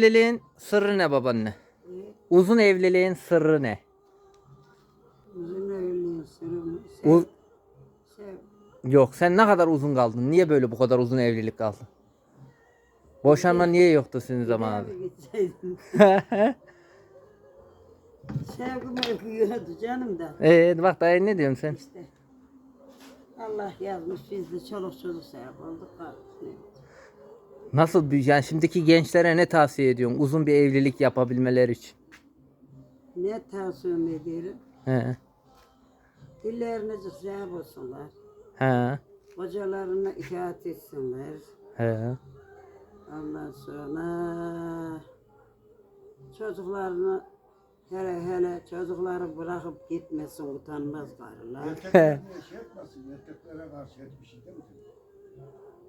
Evliliğin sırrı ne babaanne? Uzun evliliğin sırrı ne? Uzun evliliğin sırrını U- sev, sev. Yok sen ne kadar uzun kaldın? Niye böyle bu kadar uzun evlilik kaldın? Boşanma niye yoktu sizin gitseydin. Sevgimi öpüyordu canım da. Ee bak dayı ne diyorsun sen? İşte. Allah yazmış biz de çoluk çocuk sevap olduk kaldık. Nasıl yani şimdiki gençlere ne tavsiye ediyorsun uzun bir evlilik yapabilmeleri için? Ne tavsiye ediyorum? He. Dillerine sevap olsunlar. He. Kocalarına itaat etsinler. He. Ondan sonra çocuklarını hele hele çocukları bırakıp gitmesin utanmaz karılar. Erkekler şey yapmasın, erkeklere karşı hiçbir şey değil mi?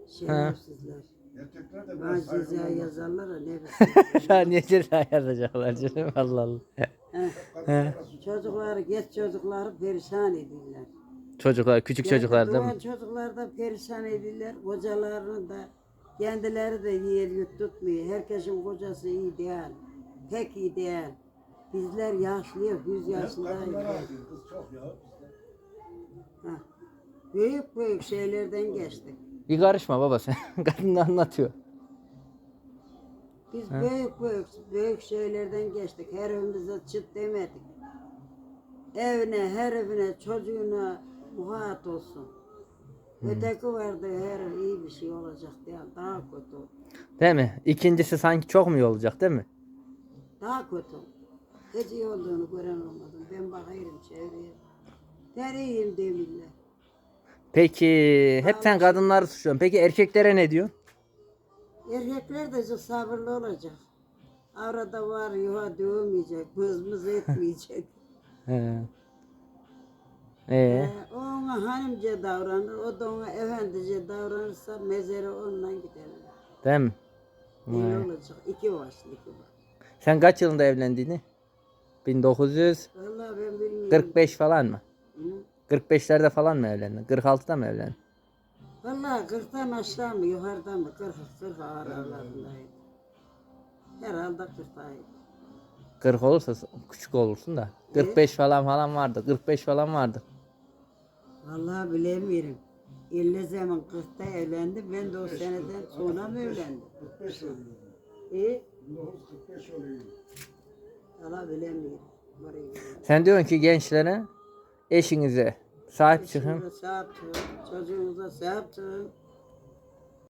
Şerefsizler. Erkekler de Bana biraz ceza saygılı yazarlar da ne bilsin. Ya niye ceza yazacaklar canım Allah Allah. Heh. Çocukları, geç çocukları perişan ediyorlar. Çocuklar küçük çocuklar değil Doğan mi? çocuklar da perişan ediyorlar. Kocalarını da kendileri de yer tutmuyor. Herkesin kocası. Pek iyi değil. Bizler yaşlıyız, yüz yaşındayız. Kız çok ya. Büyük büyük şeylerden geçtik. Bir karışma baba sen. Kadın anlatıyor. Biz büyük büyük büyük şeylerden geçtik. Her evimize çıt demedik. Evine, her evine, çocuğuna muhat olsun. Öteki vardı her iyi bir şey olacak diye daha kötü. Değil mi? İkincisi sanki çok mu iyi olacak değil mi? Daha kötü. Hiç iyi olduğunu gören olmadım. Ben bakıyorum çevreye. Der iyiyim demirler. Peki hep sen kadınları suçluyorsun. Peki erkeklere ne diyorsun? Erkekler de sabırlı olacak. Arada var yuva dövmeyecek, mız etmeyecek. He. Ee, Ee, o ona hanımca davranır, o da ona efendice davranırsa mezere onunla giderler. değil mi? Öyle olacak. İki başlı iki baş. Sen kaç yılında evlendiğini? 1945 Vallahi ben bilmiyorum. falan mı? Hı? 45'lerde falan mı evlendin? 46'da mı evlendin? Vallahi kırktan aşağı mı yukarıdan mı? Kırk, kırk aralarındaydı. Herhalde kırktaydı. 40 olursa küçük olursun da. 45 falan falan vardı. 45 falan vardı. Vallahi bilemiyorum. İlle zaman kırkta evlendi. Ben de o seneden sonra mı evlendim? 45 oluyor. İyi. 1945 oluyor. Valla bilemiyorum. Sen diyorsun ki gençlere eşinize sahip çıkın. Çocuğunuza sahip çıkın.